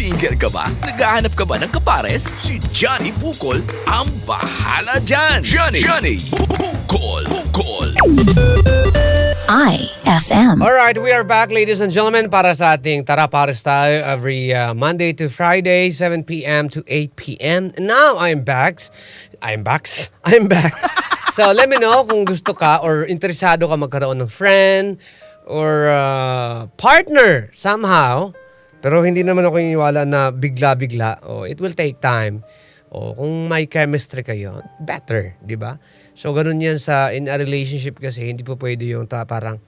Single ka ba? Naghahanap ka ba ng kapares? Si Johnny Bukol ang bahala dyan! Johnny! Johnny! Bukol! Bukol! IFM. Alright, we are back ladies and gentlemen para sa ating Tara Pares tayo every uh, Monday to Friday, 7 p.m. to 8 p.m. Now I'm back. I'm back. I'm back. so let me know kung gusto ka or interesado ka magkaroon ng friend or uh, partner somehow. Pero hindi naman ako iniwala na bigla-bigla. Oh, it will take time. O kung may chemistry kayo, better, di ba? So ganun yan sa in a relationship kasi hindi po pwede yung ta, parang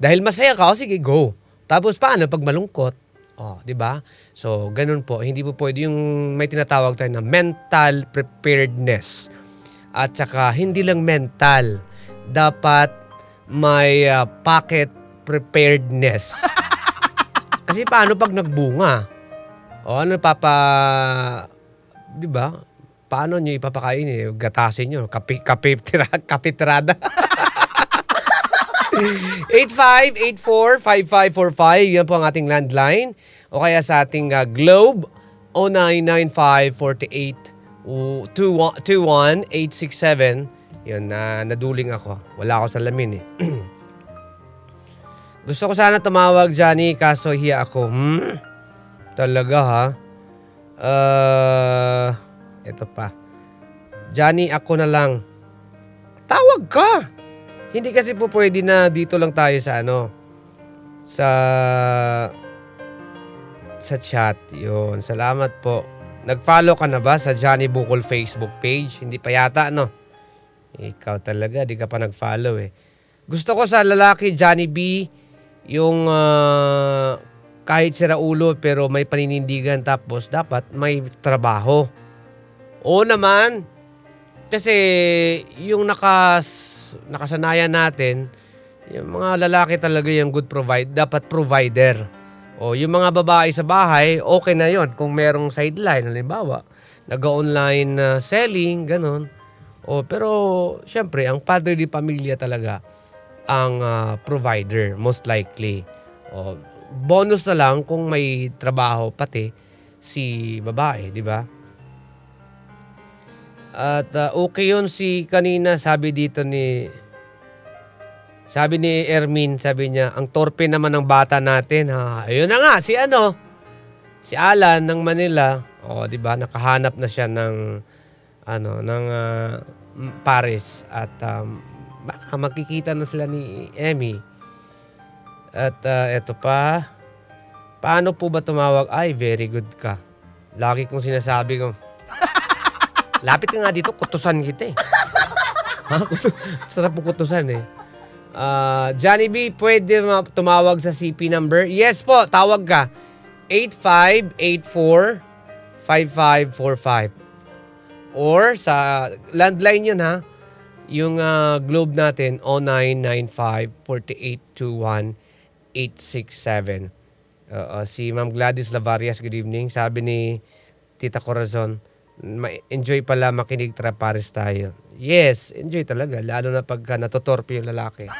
dahil masaya ka, o sige, go. Tapos paano pag malungkot? Oh, di ba? So ganun po, hindi po pwede yung may tinatawag tayo na mental preparedness. At saka hindi lang mental, dapat may uh, pocket preparedness. Kasi paano pag nagbunga? O ano papa 'di ba? Paano niyo ipapakain eh? Gatasin niyo, kape kape tira, kape tirada. 8584-5545, yan po ang ating landline. O kaya sa ating uh, Globe, 0995-48-21867. Yun, na naduling ako. Wala ako sa lamin eh. Gusto ko sana tumawag, Johnny, kaso hiya ako. Hmm? Talaga ha? Uh, ito pa. Johnny, ako na lang. Tawag ka! Hindi kasi po pwede na dito lang tayo sa ano, sa sa chat. Yun, salamat po. Nag-follow ka na ba sa Johnny Bukol Facebook page? Hindi pa yata, no? Ikaw talaga, di ka pa nag-follow eh. Gusto ko sa lalaki, Johnny B, yung ah, kahit sira ulo pero may paninindigan tapos dapat may trabaho. Oo naman. Kasi yung nakas, nakasanayan natin, yung mga lalaki talaga yung good provide, dapat provider. O yung mga babae sa bahay, okay na yon kung merong sideline, halimbawa, nag-online na selling, ganon. O, pero, syempre, ang padre di pamilya talaga ang ah, provider, most likely. O, bonus na lang kung may trabaho pati si babae, di ba? At ah, okay yun si kanina, sabi dito ni... Sabi ni Ermin, sabi niya, ang torpe naman ng bata natin. Ha? Ayun na nga, si ano, si Alan ng Manila. O, di ba, nakahanap na siya ng, ano, ng m- Paris. At um, baka makikita na sila ni Emmy. At ah, eto pa, paano po ba tumawag? Ay, very good ka. Lagi kong sinasabi ko, Lapit ka nga dito, kutusan kita eh. ha? Kutu- Sarap po kutusan eh. Ah, Johnny B, pwede ma- tumawag sa CP number? Yes po, tawag ka. 8584-5545. Or sa landline yun ha, yung ah, globe natin, 0995-4821-867. Oo, si Ma'am Gladys Lavarias, good evening. Sabi ni Tita Corazon, enjoy pala makinig trapares tayo. Yes, enjoy talaga. Lalo na pagka natutorpe yung lalaki.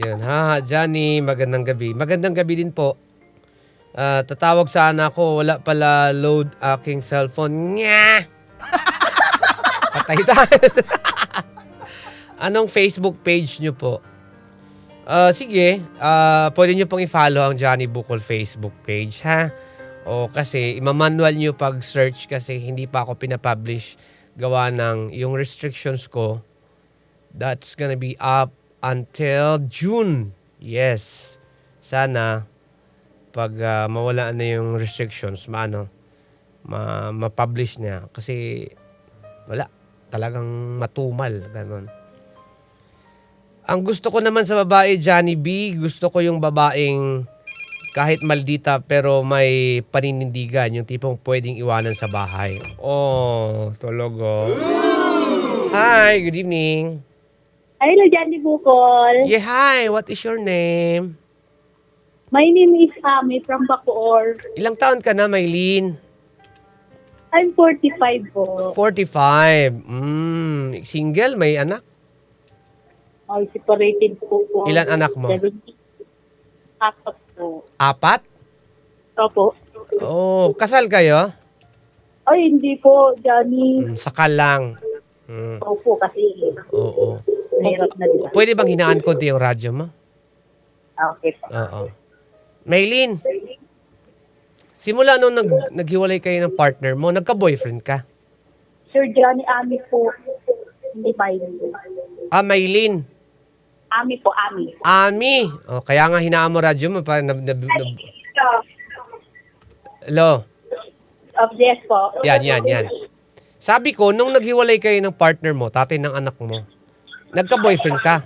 Yun, ha, Johnny, magandang gabi. Magandang gabi din po. Ah, tatawag sana ako, wala pala load aking cellphone. Nga! Patay tayo. Anong Facebook page nyo po? Ah, sige, ah, pwede nyo pong i-follow ang Johnny Bukol Facebook page, ha? O kasi imamanual nyo pag search kasi hindi pa ako pinapublish gawa ng yung restrictions ko. That's gonna be up until June. Yes. Sana pag ah, mawala na yung restrictions, maano, ma ma-publish niya kasi wala talagang matumal ganun. Ang gusto ko naman sa babae, Johnny B, gusto ko yung babaeng kahit maldita pero may paninindigan, yung tipong pwedeng iwanan sa bahay. Oh, talaga. Hi, good evening. Hello, Johnny Bukol. Yeah, hi, what is your name? My name is Ami from Bacoor. Ilang taon ka na, Maylene? I'm 45 po. 45. Mm, single, may anak? Ay, separated po po. Ilan anak mo? 70. Apat po. Apat? Opo. Oh, kasal kayo? Ay, hindi po, Johnny. Mm, sakal lang. Mm, Opo, kasi oo. mahirap na diba? Pwede bang hinaan konti yung radyo mo? Ah, Okay po. Oo. Maylin, simula nung nag, naghiwalay kayo ng partner mo, nagka-boyfriend ka? Sir Johnny, Ami po. Hindi yun. Ah, Maylin. Ami po, Ami. Ami. Oh, kaya nga hinaan mo radyo mo para nab, nab, nab- Hello. Of yes po. Yan, yan, yan. Sabi ko, nung naghiwalay kayo ng partner mo, tatay ng anak mo, nagka-boyfriend ka.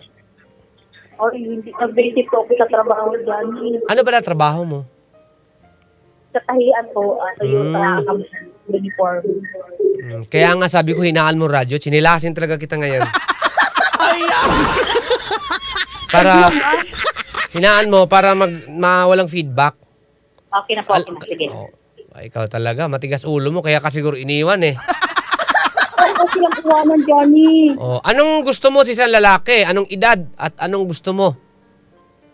O, hindi. Nag-busy po ako sa trabaho, Johnny. Ano ba na trabaho mo? Sa tahian po, ano yung Mm. mm. uniform. Mm, kaya nga sabi ko, hinaan mo radyo, chinilasin talaga kita ngayon. para, hinaan mo para mag, mawalang feedback. Okay na po, Al- okay na. Sige. Oh, ay, ikaw talaga, matigas ulo mo, kaya ka siguro iniwan eh. Ay, okay lang iwanan, Johnny. Oh, anong gusto mo sa isang lalaki? Anong edad at anong gusto mo?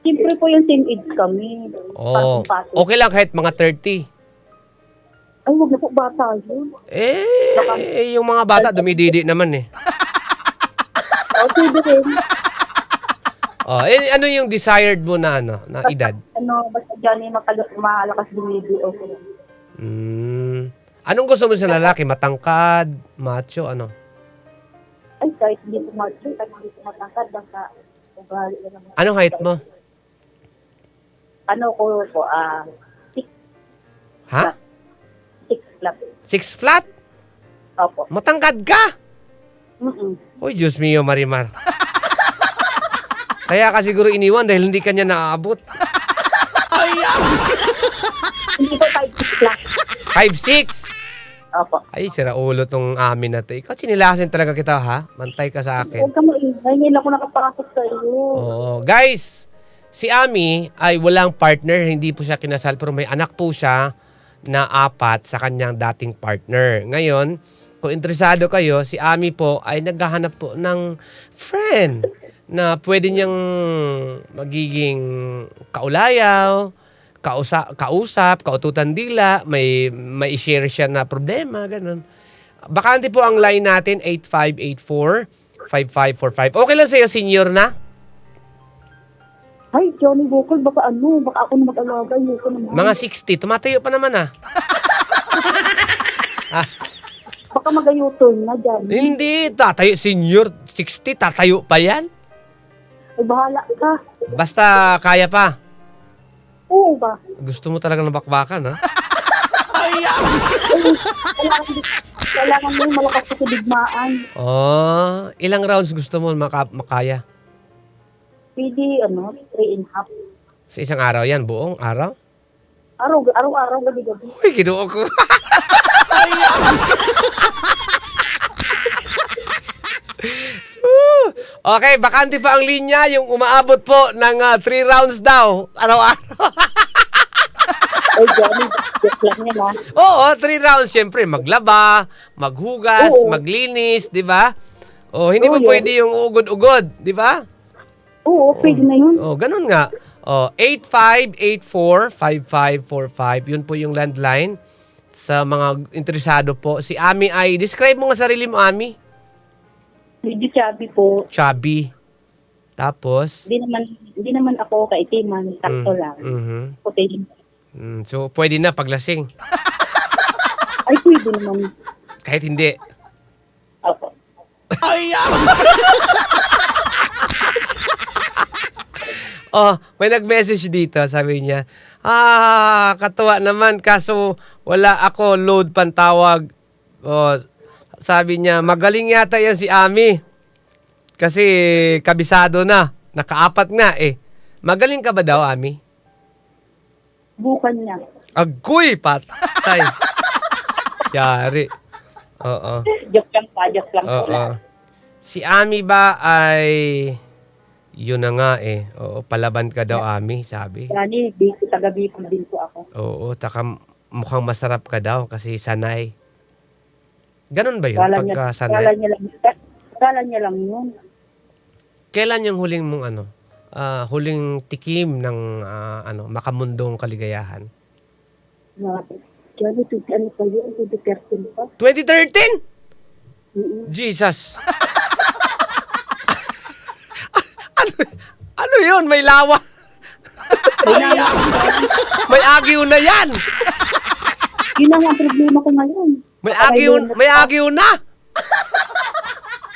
Siyempre po yung same age kami. Oh, Pasong-pasong. okay lang kahit mga 30. Ay, wag na po bata yun. Eh, yung mga bata dumididi naman eh. O, pwede rin. Oh, eh, ano yung desired mo na ano, na edad? Ano, basta Johnny, makal- malakas bumili. Okay. Mm. Anong gusto mo sa lalaki? Matangkad, macho, ano? Ay, kahit hindi po macho, kahit hindi po matangkad, basta ugali na lang. Anong height mo? Ano ko po, ah, six, Ha? six plus. Six flat? Opo. Matangkad ka? Mm-mm. Uy, Diyos mio, Marimar. Kaya ka siguro iniwan dahil hindi kanya naaabot. Hindi po five six plus. 5'6". Opo. Ay, sira ulo tong amin na to. Ikaw, chinilasin talaga kita, ha? Mantay ka sa akin. Huwag ka maingay, ngayon ako nakapasok sa iyo. Oo. Guys, si Ami ay walang partner. Hindi po siya kinasal, pero may anak po siya na apat sa kanyang dating partner. Ngayon, kung interesado kayo, si Ami po ay naghahanap po ng friend na pwede niyang magiging kaulayaw, kausa, kausap, kaututan dila, may may share siya na problema, ganun. Bakante po ang line natin 8584-5545. Okay lang sa'yo, senior na? Ay, Johnny Bukol, baka ano, baka ako na mag-alaga. Ayoko naman. Mga 60, tumatayo pa naman ah. Baka mag-ayutol na, Johnny. Hindi, tatayo, senior 60, tatayo pa yan. Ay, bahala ka. Basta kaya pa. Oo ba? Gusto mo talaga ng bakbakan, ha? Kailangan, kailangan mo yung malakas sa digmaan. Oh, ilang rounds gusto mo maka- makaya? Pwede, ano, three and half. Sa isang araw yan, buong araw? Araw, araw-araw, gabi-gabi. Uy, kinuha ko. Okay, bakante pa ang linya, yung umaabot po ng 3 rounds daw, araw-araw. Ay, Johnny, joke lang yan, ha. Oo, three rounds. Siyempre, maglaba, maghugas, Oo. maglinis, di ba? Oh, hindi Oo, yun. pwede yung ugod-ugod, di ba? Oo, pwede na yun. Oh, ganun nga. Oh, 8584-5545. Yun po yung landline sa mga interesado po. Si Ami ay, describe mo nga sarili mo, Ami. Medyo chubby po. Chubby. Tapos? Hindi naman, hindi naman ako kaitiman. Sakto lang. mhm. Puti lang. Mm, so, pwede na paglasing. Ay, pwede naman. Kahit hindi. Opo. Oh, may nag-message dito, sabi niya, ah, katuwa naman, kaso wala ako load pantawag. Oh, sabi niya, magaling yata yan si Ami. Kasi kabisado na, nakaapat nga eh. Magaling ka ba daw, Ami? Bukan niya. Agoy, patay. Yari. Oo. Joke lang pa, joke lang Oo. lang. Si Ami ba ay... Yun na nga eh. Oo, palaban ka daw, Ami, sabi. Yani, sa gabi ko din po ako. Oo, taka mukhang masarap ka daw kasi sanay. Ganon ba yun? Kala niya, Pagka kala sanay. niya lang, kala niya lang yun. Kailan yung huling mong ano? ah, huling tikim ng ah, ano, makamundong kaligayahan? Na, to, ano pa yun? 2013 pa? 2013? Mm-mm. Jesus. ano, ano yun? May lawa. may agiw na yan. Yun ang problema ko ngayon. May yun- may agiw na.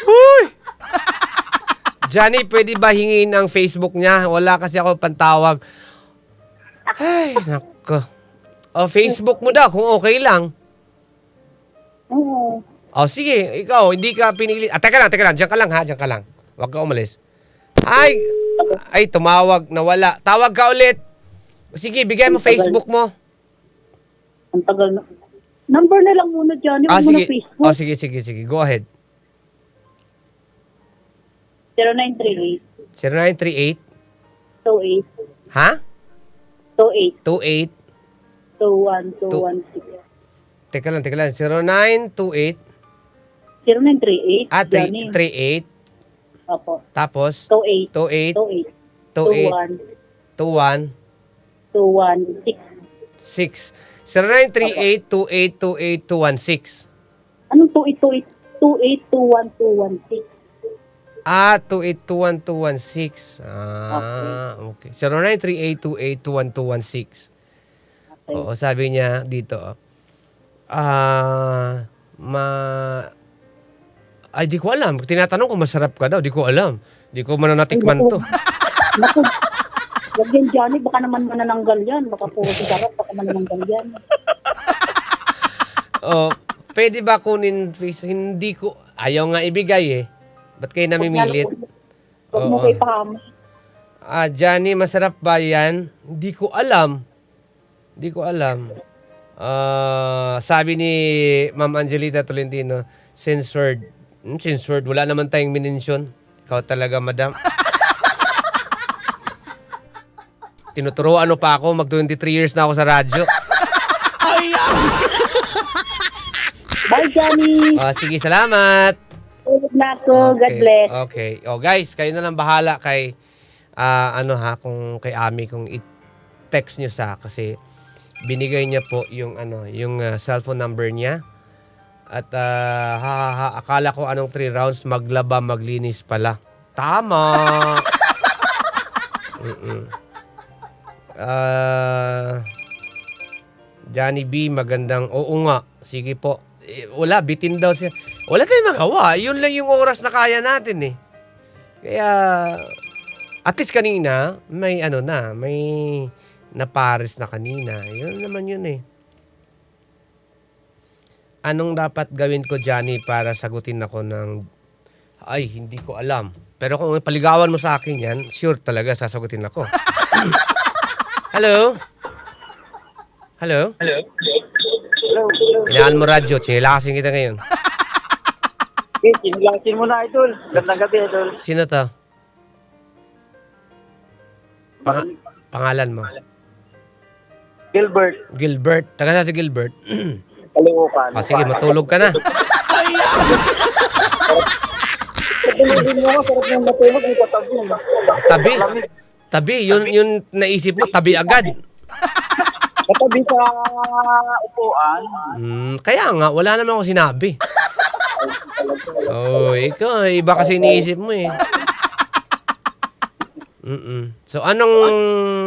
Huy! Johnny, pwede ba hingin ang Facebook niya? Wala kasi ako pantawag. Ay, nako. O, Facebook mo daw kung okay lang. Oo. O, sige, ikaw, hindi ka pinili. Ah, teka lang, teka lang. Diyan ka lang ha, diyan ka lang. Huwag ka umalis. Ay, ay, tumawag, nawala. Tawag ka ulit. Sige, bigay mo Facebook mo. Ang tagal na. Number na lang muna, Johnny. Ah, Huwag mo na sige. Facebook. Oh, sige, sige, sige. Go ahead. 0938 0938, 28 ha? 28 28, 21 216. teka lang, teka lang. 0928, 0938 ah, Johnny. 38, Opo. tapos 28 28, 28 28, 21 6. 21 6. 0938, 28, 28, 216. Anong 28 28 21216? Ah, 2821-216. Ah, okay. 0938-2821-216. Okay. Oo, sabi niya dito. Ah, ma... Ay, di ko alam. Tinatanong ko masarap ka daw. Di ko alam. Di ko man natikman to. Naku, wag yan, Johnny. Baka naman manananggal yan. Baka puro sigaret. Baka manananggal yan. Oh, pwede ba kunin face? Hindi ko... Ayaw nga ibigay eh. Ba't kayo namimilit? Huwag mo Oo. kayo pahama. Ah, Johnny, masarap ba yan? Hindi ko alam. Hindi ko alam. Ah, sabi ni Ma'am Angelita Tolentino, censored. Hmm, censored. Wala naman tayong minensyon. Ikaw talaga, madam. Tinuturoan ano pa ako. Mag 23 years na ako sa radyo. Bye, Johnny. Ah, sige, salamat. Tulog na ako. God bless. Okay. Oh, guys, kayo na lang bahala kay ah, ano ha, kung kay Ami kung i-text niyo sa kasi binigay niya po yung ano, yung ah, cellphone number niya. At ah, ha, ha, akala ko anong three rounds maglaba, maglinis pala. Tama. Mm-mm. Ah, Johnny B, magandang, oo nga, sige po. Eh, wala, bitin daw siya. Wala tayong magawa. Yun lang yung oras na kaya natin eh. Kaya, at least kanina, may ano na, may napares na kanina. Yun naman yun eh. Anong dapat gawin ko, Johnny, para sagutin ako ng... Ay, hindi ko alam. Pero kung paligawan mo sa akin yan, sure talaga sasagutin ako. Hello? Hello? Hello? Inaan mo radyo, chinilasin kita ngayon. Okay, sinilasin mo na, Idol. Gandang gabi, Idol. Sino to? Pang- pangalan mo? Gilbert. Gilbert. Taga saan si Gilbert? Kalimukan. Ah, sige, matulog ka na. Patulogin mo ako, sarap ng matulog, may katabi. Tabi. Lamig. Tabi. Yun, yun naisip mo, tabi agad. Katabi sa upuan. Hmm, kaya nga, wala naman ako sinabi. Oh, ikaw, iba kasi iniisip mo eh. Mm-mm. So, anong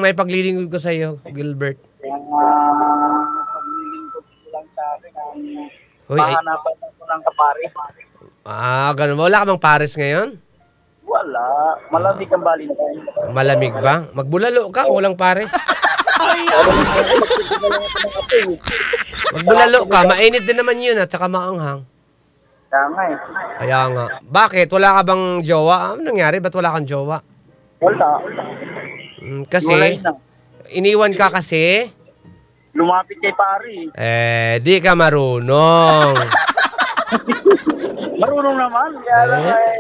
may paglilingkod ko sa'yo, Gilbert? Uh, Hoy, ay, mahanapan ako ng kapari. ah, ganun ba? Wala ka bang pares ngayon? Wala. Malamig ang Valentine. Malamig ba? Magbulalo ka, walang pares. Magbulalo ka, mainit din naman yun at saka maanghang. Kaya nga eh. Kaya nga. Bakit? Wala ka bang jowa? Ano nangyari? Ba't wala kang jowa? Wala. Mm, kasi, na. iniwan ka kasi, Lumapit kay pari. eh, di ka marunong. Marunong naman. Kaya lang eh,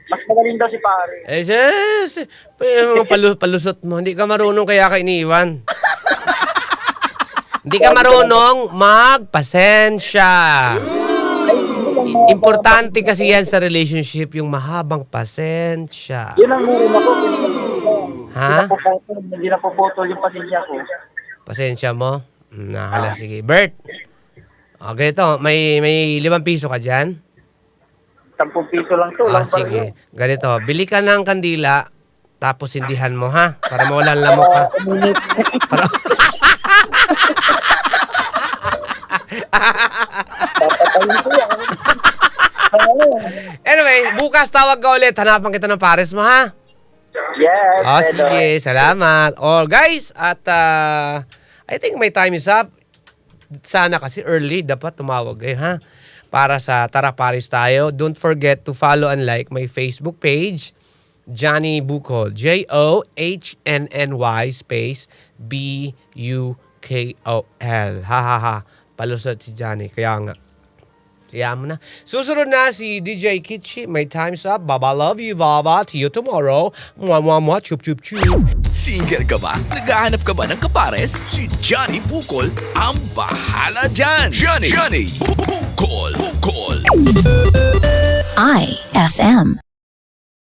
mas magaling daw si pari. Eh, sis, mga palu- palusot mo. Hindi ka marunong kaya ka iniwan. Hindi ka marunong magpasensya. I- Importante kasi yan sa relationship, yung mahabang pasensya. Yun ang meron ako. Ha? Hindi na puputol, hindi na puputol yung pasensya ko. Pasensya mo. Mm, Nakala, sige. Bert. Okay, ito. May, may limang piso ka dyan? 10 piso lang to. Ah, lang pala sige. Ganito. Bili ka ng kandila, tapos sindihan mo, ha? Para mawalan lamok ka. Para... Papatayin ko yan. Oo. anyway, bukas tawag ka ulit. Hanapan kita ng pares mo, ha? Yes. Oh, Edo. sige. Salamat. Oh, guys, at ah, I think my time is up. Sana kasi early, dapat tumawag kayo, ha? Para sa Tara Paris tayo. Don't forget to follow and like my Facebook page, Johnny Bukol. J-O-H-N-N-Y space B-U-K-O-L. Ha, ha, ha. Palusot si Johnny. Kaya nga. Kaya mo na. Susunod na si DJ Kitchi. My time's up. Baba, love you, Baba. See you tomorrow. Mwah, mwah, mwah. Chup, chup, chup. Single ka ba? Naghahanap ka ba ng kapares? Si Johnny Bukol ang bahala dyan. Johnny, Johnny Bukol, Bukol. IFM.